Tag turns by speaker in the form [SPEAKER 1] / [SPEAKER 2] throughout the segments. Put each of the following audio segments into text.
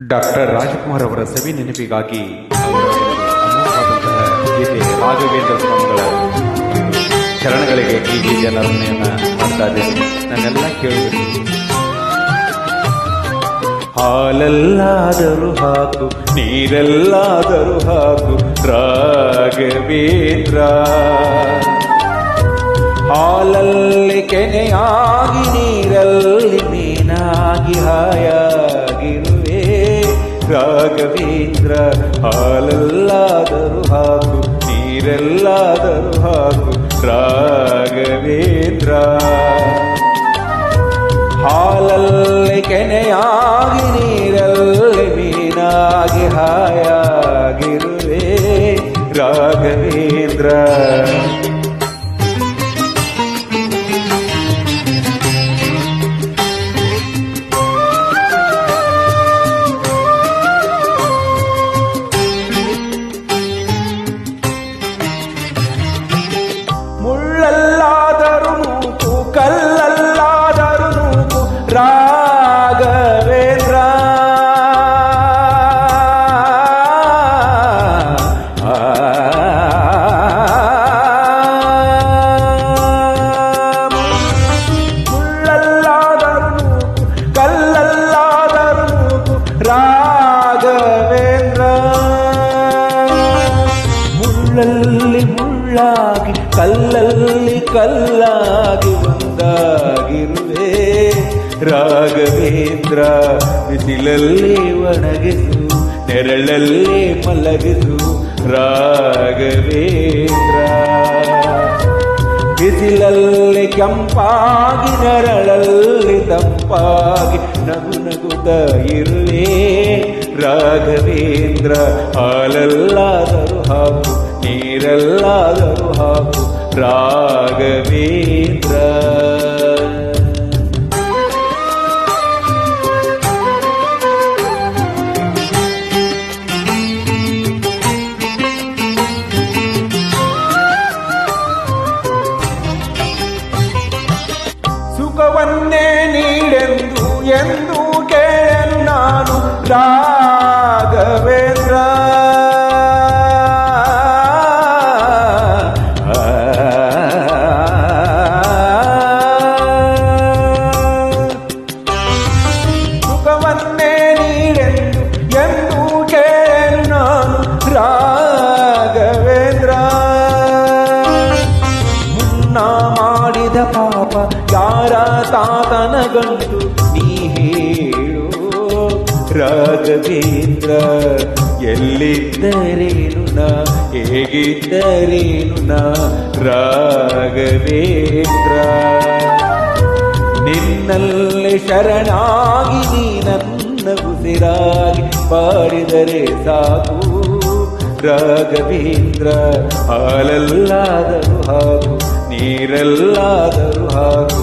[SPEAKER 1] Doctor Rajkumar ಅವರ ಸವಿ ನೆನಪಿಗಾಗಿ ಗೀತೆ ರಾಘವೇಂದ್ರ ಸ್ವಾಮಿಗಳ ಚರಣಗಳಿಗೆ ಈ ಗೀತೆಯ ಅರ್ಪಣೆಯನ್ನ ಮಾಡ್ತಾ ಇದ್ದೀನಿ. ನನ್ನೆಲ್ಲ ಕೇಳಿದ್ರು. ಹಾಲಲ್ಲಾದರೂ ಹಾಕು, ನೀರೆಲ್ಲಾದರೂ ಹಾಕು, ರಾಘವೇಂದ್ರ. ಹಾಲಲ್ಲಿ ಕೆನೆಯಾಗಿ, ನೀರಲ್ಲಿ ಮೀನಾಗಿ ಹಾಯಾಗಿರುವೆ ರಾಘವೇಂದ್ರ ಹಾಲಲ್ಲಾದರೂ ಹಾಕು ನೀರೆಲ್ಲಾದರೂ ಹಾಕು ರಾಘವೇಂದ್ರ. ಮುಳ್ಳಾಗಿ ಕಲ್ಲಲ್ಲಿ ಕಲ್ಲಾಗಿ ಒಂದಾಗಿರುವೆ. ರಾಘವೇಂದ್ರ ಬಿಸಿಲಲ್ಲಿ ಒಣಗಿಸು, ನೆರಳಲ್ಲಿ ಮಲಗಿಸು. ರಾಘವೇಂದ್ರ ಬಿಸಿಲಲ್ಲಿ ಕೆಂಪಾಗಿ, ನೆರಳಲ್ಲಿ ತಂಪಾಗಿ ನಗು ನಗುತ್ತ ಇರುವೆ ರಾಘವೇಂದ್ರ ಹಾಲಲ್ಲಾದರೂ ಹಾಕು. ನೀರಲ್ಲಾದರೂ ಹಾಕು ರಾಘವೇಂದ್ರ ಸುಖವನ್ನೇ ನೀಡೆಂದು ಎಂದು ಕೇಳನು ನಾನು ರಾಘವೇಂದ್ರ ಗಂಟು ನೀ ಹೇಳು ರಾಘವೇಂದ್ರ ಎಲ್ಲಿದ್ದರೇನು ನಾ ಹೇಗಿದ್ದರೇನು ನಾ ರಾಘವೇಂದ್ರ. ನಿನ್ನಲ್ಲಿ ಶರಣಾಗಿ ನೀ ನನ್ನ ಉಸಿರಾಗಿ ಪಾಡಿದರೆ ಸಾಕು, ರಾಘವೇಂದ್ರ, ಹಾಲಲ್ಲಾದರೂ ಹಾಕು, ನೀರಲ್ಲಾದರೂ ಹಾಕು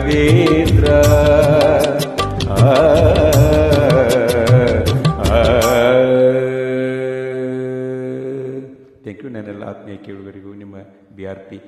[SPEAKER 1] ರಾಘವೇಂದ್ರ ಆ, ಆ. ಥ್ಯಾಂಕ್ ಯು ನನ್ನೆಲ್ಲ ಆತ್ಮೀಯ ಕೇಳುಗರಿಗೂ ನಿಮ್ಮ ಬಿ ಆರ್ ಪಿ